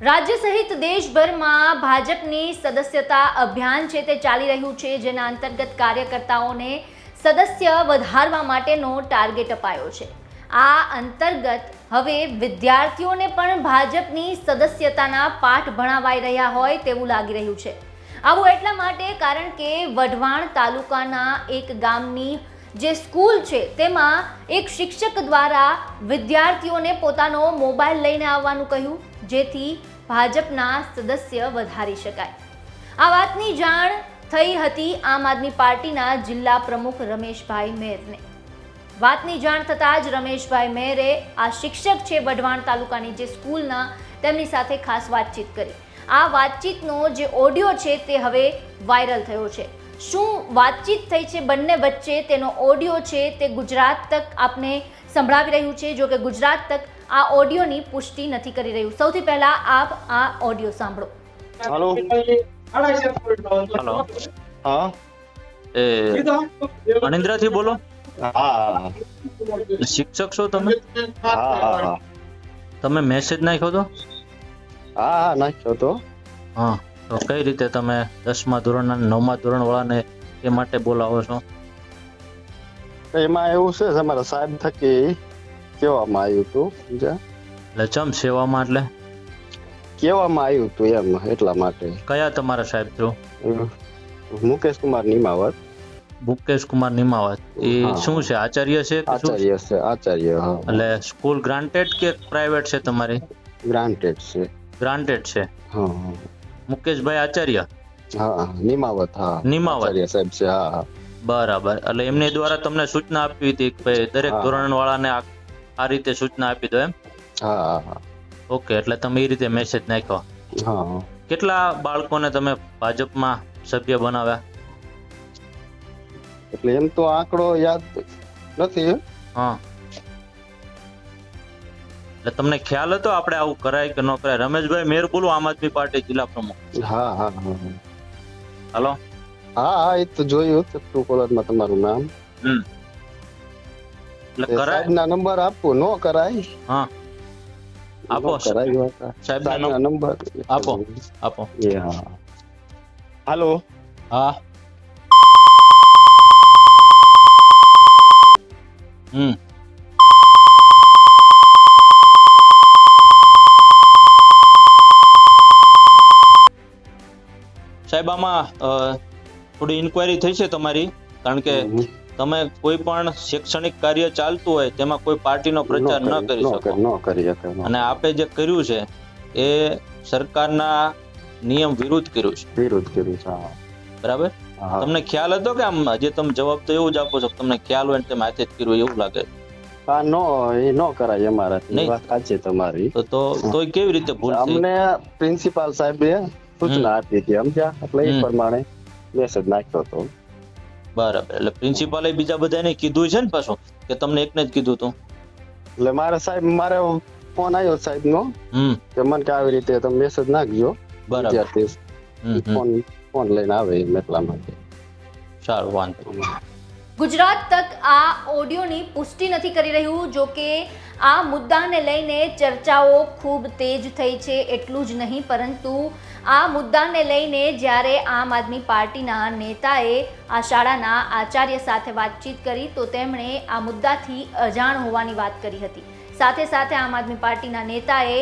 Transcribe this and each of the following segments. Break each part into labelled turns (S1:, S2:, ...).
S1: રાજ્ય સહિત દેશભરમાં ભાજપની સદસ્યતા અભિયાન છે તે ચાલી રહ્યું છે, જેના અંતર્ગત કાર્યકર્તાઓને સદસ્ય વધારવા માટેનો ટાર્ગેટ અપાયો છે. આ અંતર્ગત હવે વિદ્યાર્થીઓને પણ ભાજપની સદસ્યતાના પાઠ ભણાવાઈ રહ્યા હોય તેવું લાગી રહ્યું છે. આવું એટલા માટે કારણ કે વઢવાણ તાલુકાના એક ગામની જે સ્કૂલ છે, તેમાં એક શિક્ષક દ્વારા વિદ્યાર્થીઓને પોતાનો મોબાઈલ લઈને આવવાનું કહ્યું. જેથી ભાજપના સદસ્ય વધારી શકાય. આ વાતની જાણ થઈ હતી આમ આદમી પાર્ટીના જિલ્લા પ્રમુખ રમેશભાઈ મેરને. વાતની જાણ થતાં જ રમેશભાઈ મેરે આ શિક્ષક છે વઢવાણ તાલુકાની જે સ્કૂલના તેમની સાથે ખાસ વાતચીત કરી. આ વાતચીતનો જે ઓડિયો છે તે હવે વાયરલ થયો છે. શું વાતચીત થઈ છે બંને વચ્ચે? તેનો ઓડિયો છે તે ગુજરાત તક આપને સંભળાવી રહ્યું છે. જો કે ગુજરાત તક આ ઓડિયોની પુષ્ટિ નથી કરી રહ્યું. સૌથી પહેલા આપ આ ઓડિયો સાંભળો.
S2: હેલો.
S3: હેલો.
S2: હા.
S3: એ અનિન્દ્રાથી બોલો.
S2: હા.
S3: શિક્ષક છો તમે?
S2: હા
S3: તમે મેસેજ નાખ્યો તો?
S2: હા હા નાખ્યો તો.
S3: હા તો કઈ રીતે તમે દસમા ધોરણ અને નવમા ધોરણ વાળાને એ માટે બોલાવો છો?
S2: એમાં એવું છે તમારા સાહેબ થકી કહેવામાં આવ્યું હતું સમજ્યા?
S3: એટલે ચમ સેવામાં એટલે?
S2: કહેવામાં આવ્યું હતું એમ એટલા માટે.
S3: કયા તમારા સાહેબ થ્રુ
S2: મુકેશ કુમાર નિમાવત.
S3: મુકેશ કુમાર નિમાવત. એ શું છે આચાર્ય છે કે શું
S2: આચાર્ય છે આચાર્ય હા.
S3: એટલે સ્કૂલ ગ્રાન્ટેડ કે પ્રાઇવેટ છે તમારી?
S2: ગ્રાન્ટેડ છે.
S3: ગ્રાન્ટેડ છે.
S2: હા હા.
S3: મુકેશભાઈ આચાર્ય?
S2: હા નિમાવત હા.
S3: નિમાવત.
S2: સાહેબ છે હા
S3: બરાબર. એટલે એમની દ્વારા તમને સૂચના આપી હતી કે ભાઈ દરેક ધોરણ વાળાને આ આ રીતે સૂચના આપી દો એમ?
S2: હા હા હા.
S3: ઓકે એટલે તમે એ રીતે મેસેજ નાખ્યો.
S2: હા
S3: કેટલા બાળકોને તમે ભાજપમાં સભ્ય બનાવ્યા?
S2: એટલે એમ તો આંકડો યાદ નથી
S3: હા? એટલે તમને ખ્યાલ હતો આપણે આવું કરાય કે ન કરાય? રમેશભાઈ મેર બોલું આમ આદમી પાર્ટી જિલ્લા પ્રમુખ.
S2: હા હા હા.
S3: હાલો?
S2: હા હા એ તો જોયું ટ્રુ કોલરમાં તમારું નામ.
S3: હમ. એટલે કરાય?
S2: નંબર આપો નો કરાય.
S3: હા. આપો.
S2: કરાય
S3: સાહેબના
S2: નંબર.
S3: આપો. આપો.
S2: એ હા. હાલો.
S3: હા. હમ. સાહેબ આમાં અ, થોડી ઇન્કવાયરી થઈ છે તમારી? કારણ કે તમે કોઈ પણ શૈક્ષણિક કાર્ય ચાલતું હોય તેમાં કોઈ પાર્ટીનો પ્રચાર ન કરી શકો.
S2: નો કરી શકે
S3: અને આપે જે કર્યું છે એ સરકારના નિયમ વિરુદ્ધ કર્યું છે.
S2: વિરુદ્ધ કર્યું છે
S3: બરાબર? તમને ખ્યાલ હતો કે આમ જે તમે જવાબ તો એવું જ આપો છો તમને ખ્યાલ હોય તમે હાથે જ કર્યું એવું લાગે?
S2: હા નો એ નો કરાય અમારા.
S3: નહીં.
S2: વાત સાચી તમારી.
S3: તો તો તોય કેવી રીતે ભૂલ
S2: અમને પ્રિન્સિપાલ સાહેબે સૂચના આપી હતી સમજ્યા? એટલે એ પ્રમાણે મેસેજ નાખ્યો હતો.
S3: બરાબર. એટલે પ્રિન્સિપાલે બીજા બધાને કીધું છે ને પાછું કે તમને એકને જ કીધું હતું
S2: એટલે મારા સાહેબ મારે ફોન આવ્યો સાહેબ નો કે મને કે આવી રીતે તમે મેસેજ નાખજો
S3: બરાબર.
S2: ફોન ફોન લઈને આવે એટલા માટે.
S3: સારું વાંધો. નહીં.
S1: ગુજરાત તક આ ઓડિયોની પુષ્ટિ નથી કરી રહ્યું જો કે આ મુદ્દાને લઈને ચર્ચાઓ ખૂબ તેજ થઈ છે એટલું જ નહીં પરંતુ આ મુદ્દાને લઈને જ્યારે આમ આદમી પાર્ટીના નેતાએ આ શાળાના આચાર્ય સાથે વાતચીત કરી, તો તેમણે આ મુદ્દાથી અજાણ હોવાની વાત કરી હતી. સાથે સાથે આમ આદમી પાર્ટીના નેતાએ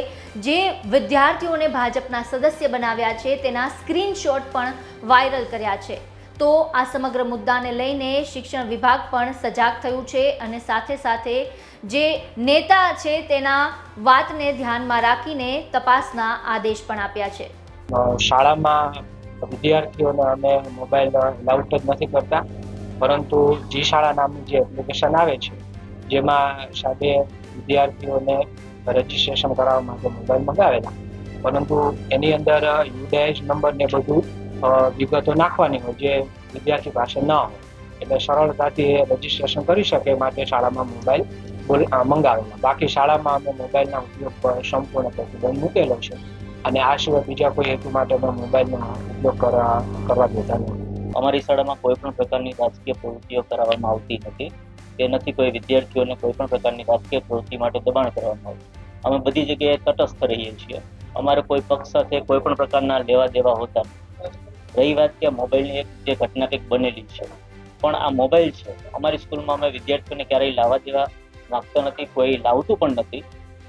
S1: જે વિદ્યાર્થીઓને ભાજપના સદસ્ય બનાવ્યા છે, તેના સ્ક્રીનશોટ પણ વાયરલ કર્યા છે. તો આ સમગ્ર મુદ્દાને લઈને શિક્ષણ વિભાગ પણ સજાગ થયું છે અને સાથે સાથે જે નેતા છે, તેના વાતને ધ્યાનમાં રાખીને તપાસના આદેશ પણ આપ્યા છે.
S4: શાળામાં વિદ્યાર્થીઓને અમે મોબાઈલ લાઉટ જ નથી કરતા. પરંતુ જી શાળા નામની જે એપ્લિકેશન આવે છે, જેમાં સાથે વિદ્યાર્થીઓને રજીસ્ટ્રેશન કરાવવા માટે મોબાઈલ મંગાવેલા. પરંતુ એની અંદર યુડીઆઈસ નંબર ને બધું વિગતો નાખવાની હોય, જે વિદ્યાર્થી પાસે ન હોય. એટલે સરળતાથી રજીસ્ટ્રેશન કરી શકે માટે શાળામાં મોબાઈલ મંગાવેલા બાકી શાળામાં અમે મોબાઈલના ઉપયોગ પર સંપૂર્ણ પ્રતિબંધ મૂકેલો છે. અને આ સિવાય બીજા કોઈ હેતુ માટે અમે મોબાઈલનો ઉપયોગ કરવા કરવા દેતા નથી.
S5: અમારી શાળામાં કોઈ પણ પ્રકારની રાજકીય પ્રવૃત્તિઓ કરાવવામાં આવતી નથી. કે નથી કોઈ વિદ્યાર્થીઓને કોઈ પણ પ્રકારની રાજકીય પ્રવૃત્તિ માટે દબાણ કરવામાં આવતું. અમે બધી જગ્યાએ તટસ્થ રહીએ છીએ. અમારે કોઈ પક્ષ સાથે કોઈ પણ પ્રકારના લેવા દેવા હોતા. રહી વાત કે મોબાઈલની એક જે ઘટના કંઈક બનેલી છે. પણ આ મોબાઈલ છે. અમારી સ્કૂલમાં અમે વિદ્યાર્થીઓને ક્યારેય લાવવા દેવા માંગતા નથી, કોઈ લાવતું પણ નથી.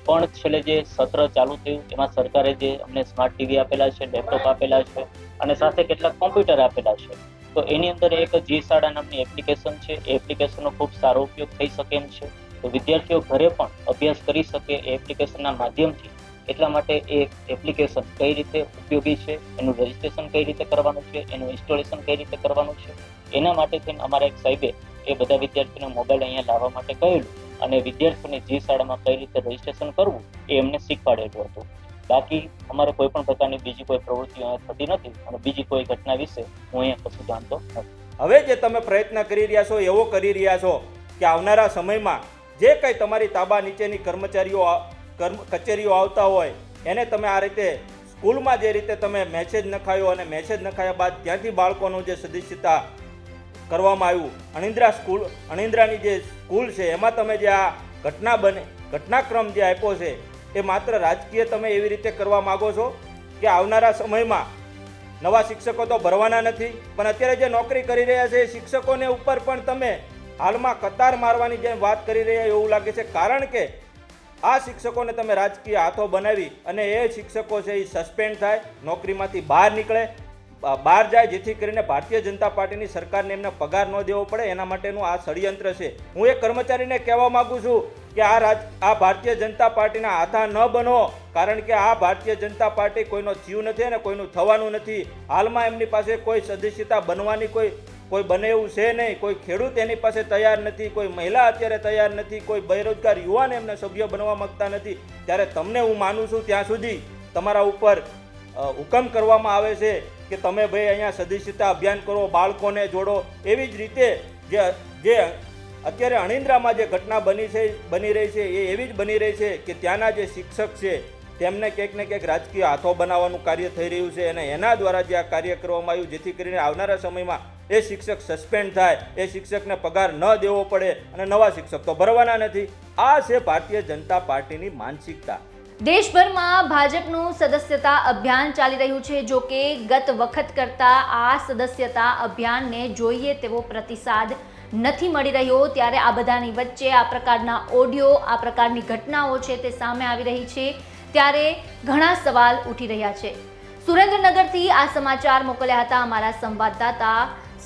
S5: પણ છેલ્લે જે સત્ર ચાલુ થયું, એમાં સરકારે જે અમને સ્માર્ટ ટીવી આપેલા છે લેપટોપ આપેલા છે અને સાથે કેટલાક કોમ્પ્યુટર આપેલા છે. તો એની અંદર એક જી શાળા નામની એપ્લિકેશન છે. એ એપ્લિકેશનનો ખૂબ સારો ઉપયોગ થઈ શકે એમ છે. તો વિદ્યાર્થીઓ ઘરે પણ અભ્યાસ કરી શકે એ એપ્લિકેશનના માધ્યમથી. એટલા માટે એ એપ્લિકેશન કઈ રીતે ઉપયોગી છે, એનું રજીસ્ટ્રેશન કઈ રીતે કરવાનું છે, એનું ઇન્સ્ટોલેશન કઈ રીતે કરવાનું છે. એના માટે થઈને અમારા એક સાહેબે એ બધા વિદ્યાર્થીઓને મોબાઈલ અહીંયા લાવવા માટે કહેલું. અને વિદ્યાર્થીઓને જે શાળામાં કઈ રીતે રજીસ્ટ્રેશન કરવું, એ એમને શીખવાડેલું હતું. બાકી અમારે કોઈ પણ પ્રકારની બીજી કોઈ પ્રવૃત્તિ થતી નથી અને બીજી કોઈ ઘટના વિશે હું અહીંયા કશું જાણતો નથી.
S6: હવે જે તમે પ્રયત્ન કરી રહ્યા છો, એવો કરી રહ્યા છો કે આવનારા સમયમાં જે કંઈ તમારી તાબા નીચેની કર્મચારીઓ કર્મ, કચેરીઓ આવતા હોય, એને તમે આ રીતે સ્કૂલમાં જે રીતે તમે મેસેજ નખાયો અને મેસેજ નખાયા બાદ ત્યાંથી બાળકોનું જે સદસ્યતા કરવામાં આવ્યું. અણિંદ્રા સ્કૂલ, અણિંદ્રાની જે સ્કૂલ છે, એમાં તમે જે આ ઘટના બને, ઘટનાક્રમ જે આપ્યો છે, એ માત્ર રાજકીય તમે એવી રીતે કરવા માગો છો કે આવનારા સમયમાં નવા શિક્ષકો તો ભરવાના નથી, પણ અત્યારે જે નોકરી કરી રહ્યા છે એ શિક્ષકોને ઉપર પણ તમે હાલમાં કતાર મારવાની જેમ વાત કરી રહ્યા એવું લાગે છે. કારણ કે આ શિક્ષકોને તમે રાજકીય હાથો બનાવી અને એ શિક્ષકો છે એ સસ્પેન્ડ થાય, નોકરીમાંથી બહાર નીકળે બહાર જાય જેથી કરીને ભારતીય જનતા પાર્ટીની સરકારને એમને પગાર ન દેવો પડે, એના માટેનું આ ષડયંત્ર છે. હું એ કર્મચારીને કહેવા માગું છું કે આ રાજ, આ ભારતીય જનતા પાર્ટીના આધાર ન બનો, કારણ કે આ ભારતીય જનતા પાર્ટી કોઈનો જીવ નથી અને કોઈનું થવાનું નથી. હાલમાં એમની પાસે કોઈ સદસ્યતા બનવાની કોઈ કોઈ બને એવું છે નહીં. કોઈ ખેડૂત એની પાસે તૈયાર નથી, કોઈ મહિલા અત્યારે તૈયાર નથી, કોઈ બેરોજગાર યુવાન એમને સભ્ય બનવા માંગતા નથી. ત્યારે તમને હું માનું છું ત્યાં સુધી તમારા ઉપર હુકમ કરવામાં આવે છે કે તમે ભાઈ અહીંયા સદસ્યતા અભિયાન કરો, બાળકોને જોડો. એવી જ રીતે જે જે અત્યારે અણિંદ્રામાં જે ઘટના બની છે, બની રહી છે, એ એવી જ બની રહી છે કે ત્યાંના જે શિક્ષક છે, તેમને ક્યાંક ને ક્યાંક રાજકીય હાથો બનાવવાનું કાર્ય થઈ રહ્યું છે અને એના દ્વારા જે આ કાર્ય કરવામાં આવ્યું, જેથી કરીને આવનારા સમયમાં એ શિક્ષક સસ્પેન્ડ થાય, એ શિક્ષકને પગાર ન દેવો પડે અને નવા શિક્ષક તો ભરવાના નથી. આ છે ભારતીય જનતા પાર્ટીની માનસિકતા.
S1: દેશભરમાં ભાજપનું સદસ્યતા અભિયાન ચાલી રહ્યું છે. જો કે ગત વખત કરતાં આ સદસ્યતા અભિયાનને જોઈએ તેવો પ્રતિસાદ નથી મળી રહ્યો. ત્યારે આ બધાની વચ્ચે આ પ્રકારના ઓડિયો, આ પ્રકારની ઘટનાઓ છે તે સામે આવી રહી છે. ત્યારે ઘણા સવાલ ઉઠી રહ્યા છે. સુરેન્દ્રનગરથી આ સમાચાર મોકલ્યા હતા અમારા સંવાદદાતા